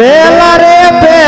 પેલા રે